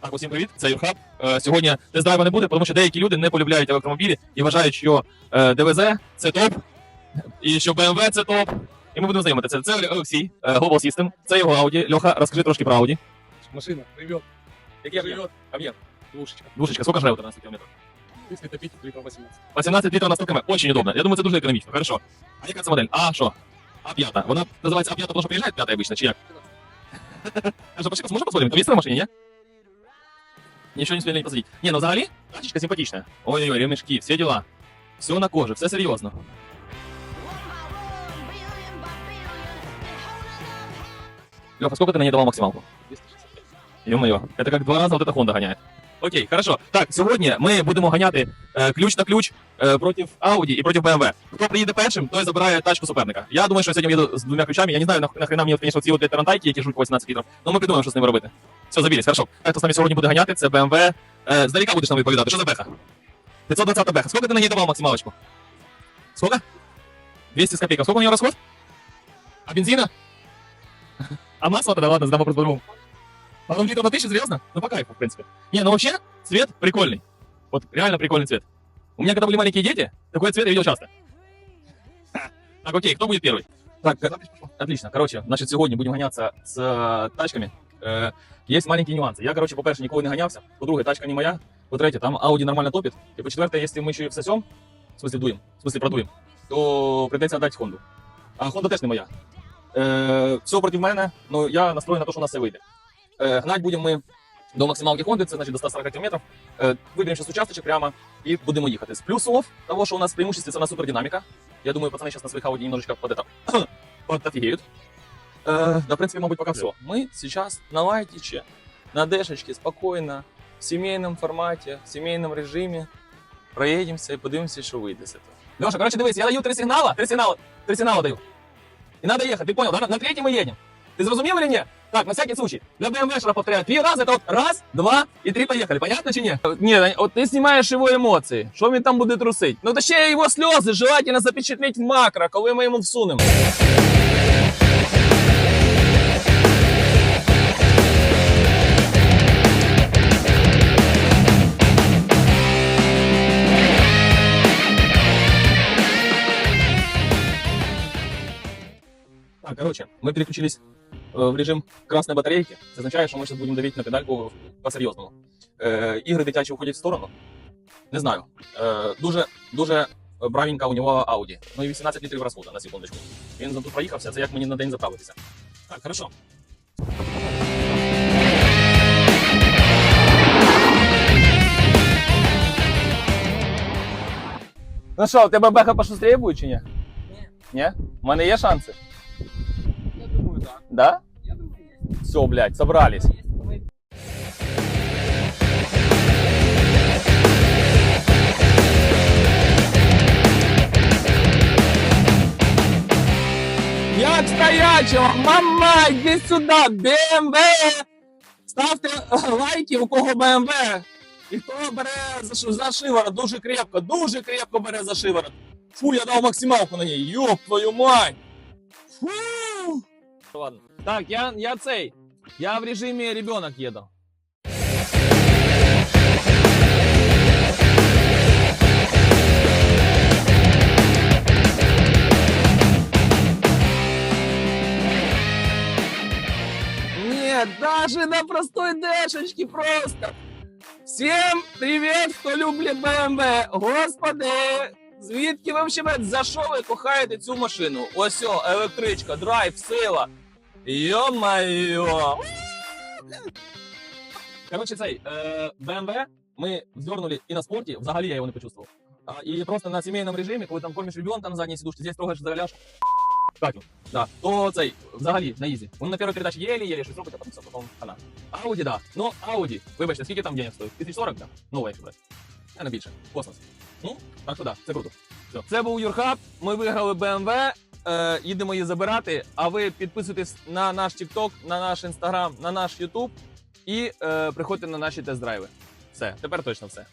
Так, усім привіт, це Юрхаб. Е, сьогодні тест-драйва не буде, тому що деякі люди не полюбляють електромобілі і вважають, що е, ДВЗ це топ, і що BMW це топ. І ми будемо знайомитися. Це Олексій, е, Global System, це його Audi. Льоха, розкажи трошки про Audi. Машина, привет. Який об'єм? Живет. Об'єм. Двушечка. Душечка, сколько жрет на 100 км? Если топить, литров 18. 18 літрів на 100 км. Очень удобно. Я думаю, це дуже економічно. Хорошо. А яка це модель? А що? А5. Вона називається А5, тому що приїжджає п'ята обычно, чи як? Пошли, посмотрим? Там есть в машине, не? Ничего не успели посадить. Не, ну взагалі, тачечка симпатичная. Ой-ой, ремешки, все дела. Все на коже, все серьезно. Леха, сколько ты на ней давал максималку? 265. Ё-моё, это как два раза вот эта Honda гоняет. Окей, хорошо. Так, сьогодні ми будемо ганяти е, ключ на ключ е, проти Audi і проти BMW. Хто приїде першим, той забирає тачку суперника. Я думаю, що сьогодні їду з двома ключами. Я не знаю, нах- нахрена мені, конечно, ці от тарантайки, які жуть 18 літрів. Ну ми придумаємо, що з ними робити. Все, забілись, хорошо. Хто з нами сьогодні буде ганяти, це BMW. Е, здалека будеш нам відповідати. Що за беха? 520 беха. Сколько ти на ній давав максималочку? Сколько? 200 с копейкой. Сколько у нее расход? А бензина? А масло тогда, ладно, задам вопрос по-другому. Потом литров на тысячу, серьезно? Ну, по кайфу, в принципе. Не, ну вообще, цвет прикольный. Вот реально прикольный цвет. У меня, когда были маленькие дети, такой цвет я видел часто. Ха. Так, окей, кто будет первый? Так, э, отлично. Короче, значит, сегодня будем гоняться с э, тачками. Э, есть маленькие нюансы. Я, короче, по-перше, ніколи не ганявся. По-друге, тачка не моя. По-третє, там Audi нормально топит. І по-четверте, якщо ми ще й всосем, в смысле дуем, в смысле продуем, то прийдеться дати Honda. А Honda теж не моя. Е, все проти мене, ну я настроєн на те, що у нас все вийде. Е, гнать будемо ми до максималки Honda, це значить до 140 км. Е, виберемо зараз участочок прямо і будемо їхати. З плюсов того, що у нас преимущество, це у нас супердинаміка. Я думаю, пацани зараз на своїх Audi немножечко под это, подофигеют. Э, да, в принципе, мабуть, пока все. Мы сейчас на лайтиче, на дешечке, спокойно, в семейном формате, в семейном режимі проїдемося і подивимося, що вийде з этого. Леша, короче, дивись, я даю три сигнала, три сигнала, три сигнала даю. И надо ехать, ты понял, да? На, на третий мы едем. Ты зрозумел или нет? Так, на всякий случай. Для BMW повторяю. Три раза, это вот раз, два и три поехали. Понятно чи ні? Ні, от ти знімаєш його емоції. Що він там буде трусить? Ну та ще його сльози желательно запечатлеть в макро, коли ми йому всунемо. Так, короче, мы переключились э, в режим красной батарейки. Це означає, що ми зараз будемо давити на педальку по-серйозному. Е, ігри дитячі уходять в сторону. Не знаю. Е, дуже, дуже бравенька у нього Audi. Ну і 18 літрів розходу, на секундочку. Він тут проїхався, це як мені на день заправитися. Так, хорошо. Ну що, у тебе беха пошустрее буде чи ні? Ні. Ні? У мене є шанси? Да. Все, блядь, собрались. Як стоячого, мама, йди сюди, БМВ! Ставте лайки, у кого БМВ. І хто бере за, за шиворот, дуже крепко, дуже крепко бере за шиворот. Фу, я дав максималку на ній. Йоп, твою мать! Фу! Ладно. Так, я, я цей. Я в режимі ребенок їду. Нет, даже на простой дэшечке просто. Всем привіт, хто люблять BMW. Господи, звідки ви взагалі за що ви кохаєте цю машину? Ось о, електричка, драйв, сила. Йо-майо. Короче, цей е, BMW ми вздернули і на спорті, взагалі я його не почувствував. А, і просто на сімейному режимі, коли там кормиш ребенка на задній сидушці, здесь трогаєш за ляж, Катю, да, то цей, взагалі, на ізі. Він на першій передачі єлі-єлі щось робить, а потім все, потім хана. Audi, да. Ну, Audi, вибачте, скільки там денег стоїть? 1040, да? Нова, якщо брати. Я не. Космос. Ну, так що да, це круто. Це був Юрхаб. Ми виграли BMW. Е, їдемо її забирати. А ви підписуйтесь на наш TikTok, на наш Instagram, на наш YouTube і е, приходьте на наші тест-драйви. Все, тепер точно все.